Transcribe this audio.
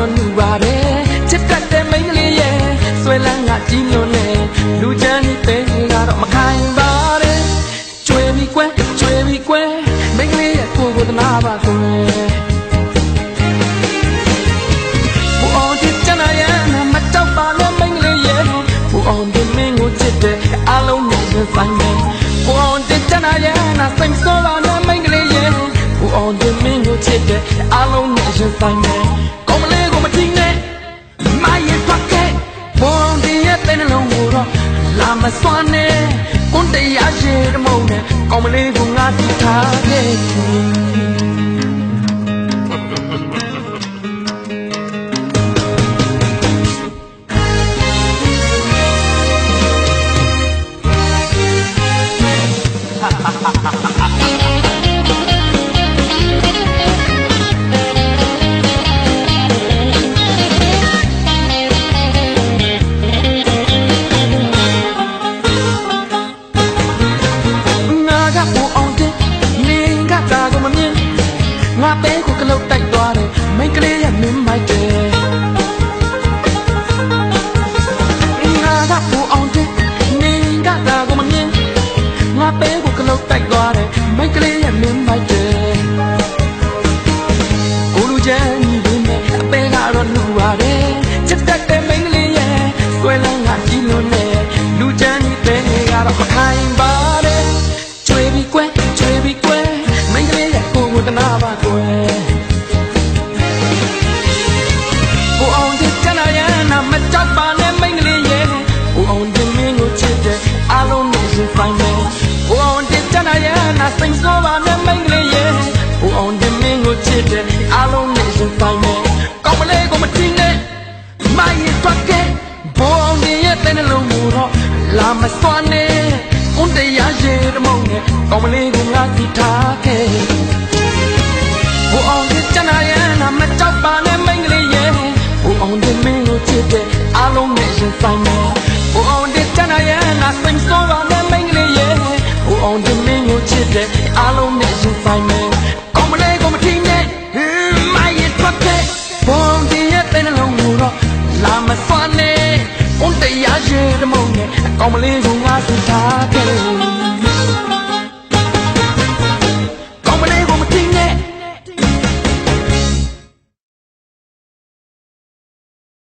တော့လူပါတယ်ချစ်တတ်တဲ့မိန်းကလေးရဲ့ဆွဲလန်းကကြီးလွန်နေလူချမ်းဒီပဲကတော့မခိုင်ပါတဲ့ကျွေပြီကွယ်ကျွေပြီကွယ်မိန်းကလေးရဲ့ကိုယ်ကိုတနာပါကွယ်ဘူအောင်ချစ်ချနာရဲ့နာမတောက်ပါနဲ့မိန်းကလေးရဲ့ဘူအောင်ဒီမင်းကိုချစ်တဲ့အလုံးနဲ့ရင်ဆိုင်မယ်ဘူအောင်ချစ်ချနာရဲ့နာစိတ်ဆိုးပါနဲ့မိန်းကလေးရဲ့ဘူအောင်ဒီမင်းကိုချစ်တဲ့အလုံးနဲ့ရင်ဆိုင်မယ်ကော င်းမလေးကိုမကြည့်နဲ့မရဲ့ဖက်ကဲဘူအောင်ဒီရဲ့တဲ့နှလုံးကိုတော့လာမစွမ်းနဲ့ကွန်တရားရှိတဲ့မုံနဲ့ကောင်းမလေးကိုငါတည်ထားခဲ့ ငါပဲကိုကလုတ်တိုက်သွားတယ်မိန်းကလေးရဲ့မင်းမိုက်တယ်ငါကပူအောင်တဲ့နေကတာကိုမမြင်ငါပဲကိုကလုတ်တိုက်သွားတယ်မိန်းကလေးရဲ့မင်းမိုက်တယ်ကိုလူချမ်းဒီမဲ့အပဲကတော့လူပါတယ်ချစ်တတ်တဲ့မိန်းကလေးရဲ့ဆွဲလန်းကကြီးလွန်နေလူချမ်းဒီပဲကတော့မခိုင်ပါတယ်ကျွေပြီကွယ်ကျွေပြီကွယ်မင်းကလေးရဲ့ကိုယ်ကိုတနာပါကွယ် စိတ်ဆိုးပါနဲ့မင်းကလေးရဲ့ဘူအောင်ဒီမင်းကိုချစ်တဲ့အားလုံးနဲ့ရင်ဆိုင်မယ်ကောင်းမလေးကိုမတင်နဲ့မိုင်းရတော့ကဲဘူအောင်ဒီရဲ့တဲ့နှလုံးကိုတော့လာမစွမ်းနဲ့ကွန်တရားရေတမုံနဲ့ကောင်းမလေးကငါ လေးတမုံနဲ့အကောင်မလေးကိုငါစထားခဲ့